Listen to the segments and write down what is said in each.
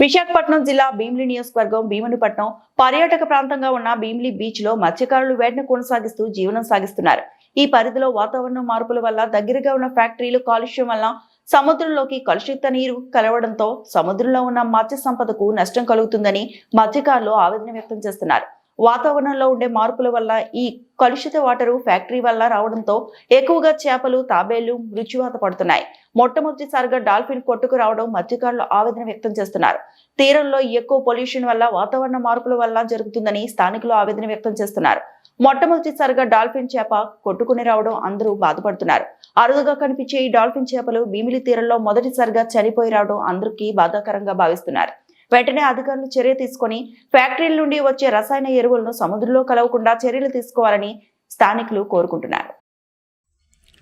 విశాఖపట్నం జిల్లా భీమిలి నియోజకవర్గం భీమునిపట్నం పర్యాటక ప్రాంతంగా ఉన్న భీమిలి బీచ్లో మత్స్యకారులు వేటను కొనసాగిస్తూ జీవనం సాగిస్తున్నారు. ఈ పరిధిలో వాతావరణ మార్పుల వల్ల దగ్గరగా ఉన్న ఫ్యాక్టరీలు కాలుష్యం వల్ల సముద్రంలోకి కలుషిత నీరు కలవడంతో సముద్రంలో ఉన్న మత్స్య సంపదకు నష్టం కలుగుతుందని మత్స్యకారులు ఆవేదన వ్యక్తం చేస్తున్నారు. వాతావరణంలో ఉండే మార్పుల వల్ల ఈ కలుషిత వాటరు ఫ్యాక్టరీ వల్ల రావడంతో ఎక్కువగా చేపలు తాబేళ్ళు మృత్యువాత పడుతున్నాయి. మొట్టమొదటిసారిగా డాల్ఫిన్ కొట్టుకు రావడం మత్స్యకారులు ఆవేదన వ్యక్తం చేస్తున్నారు. తీరంలో ఎక్కువ పొల్యూషన్ వల్ల వాతావరణ మార్పుల వల్ల జరుగుతుందని స్థానికులు ఆవేదన వ్యక్తం చేస్తున్నారు. మొట్టమొదటిసారిగా డాల్ఫిన్ చేప కొట్టుకుని రావడం అందరూ బాధపడుతున్నారు. అరుదుగా కనిపించే ఈ డాల్ఫిన్ చేపలు భీమిలి తీరంలో మొదటిసారిగా చనిపోయి రావడం అందరికీ బాధాకరంగా భావిస్తున్నారు. వెంటనే అధికారులు చర్య తీసుకొని ఫ్యాక్టరీల నుండి వచ్చే రసాయన ఎరువులను సముద్రంలో కలవకుండా చర్యలు తీసుకోవాలని స్థానికులు కోరుకుంటున్నారు.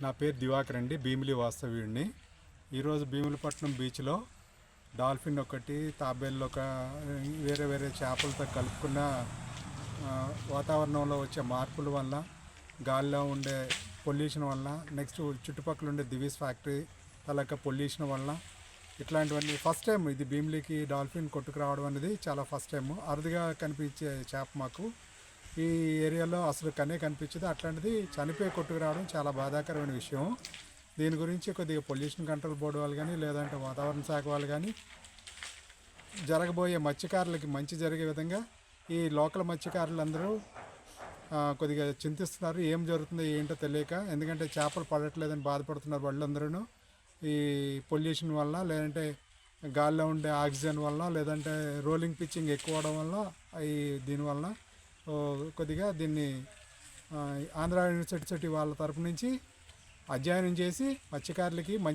నా పేరు దివాకర్ అండి భీమిలి వాస్తవ్యుడిని. ఈరోజు భీములపట్నం బీచ్లో డాల్ఫిన్ ఒకటి తాబేళ్ళు ఒక వేరే వేరే చేపలతో కలుపుకున్న వాతావరణంలో వచ్చే మార్పుల వల్ల గాలిలో ఉండే పొల్యూషన్ వల్ల నెక్స్ట్ చుట్టుపక్కల ఉండే దివీస్ ఫ్యాక్టరీ అలాగే పొల్యూషన్ వల్ల ఇట్లాంటివన్నీ. ఫస్ట్ టైం ఇది భీమిలీకి డాల్ఫిన్ కొట్టుకు రావడం అనేది చాలా ఫస్ట్ టైం అరుదుగా కనిపించే చేప మాకు. ఈ ఏరియాలో అసలు కనే కనిపించదు. అట్లాంటిది చనిపోయి కొట్టుకు రావడం చాలా బాధాకరమైన విషయం. దీని గురించి కొద్దిగా పొల్యూషన్ కంట్రోల్ బోర్డు వాళ్ళు కానీ లేదంటే వాతావరణ శాఖ వాళ్ళు కానీ జరగబోయే మత్స్యకారులకి మంచి జరిగే విధంగా ఈ లోకల్ మత్స్యకారులందరూ కొద్దిగా చింతిస్తున్నారు. ఏం జరుగుతుందో ఏంటో తెలియక ఎందుకంటే చేపలు పడట్లేదని బాధపడుతున్నారు వాళ్ళందరూ ఈ పొల్యూషన్ వల్ల లేదంటే గాల్లో ఉండే ఆక్సిజన్ వల్ల లేదంటే రోలింగ్ పిచ్చింగ్ ఎక్కువ అవడం వల్ల ఈ దీనివల్ల కొద్దిగా దీన్ని ఆంధ్ర యూనివర్సిటీ వాళ్ళ తరపు నుంచి అధ్యయనం చేసి మత్స్యకారులకి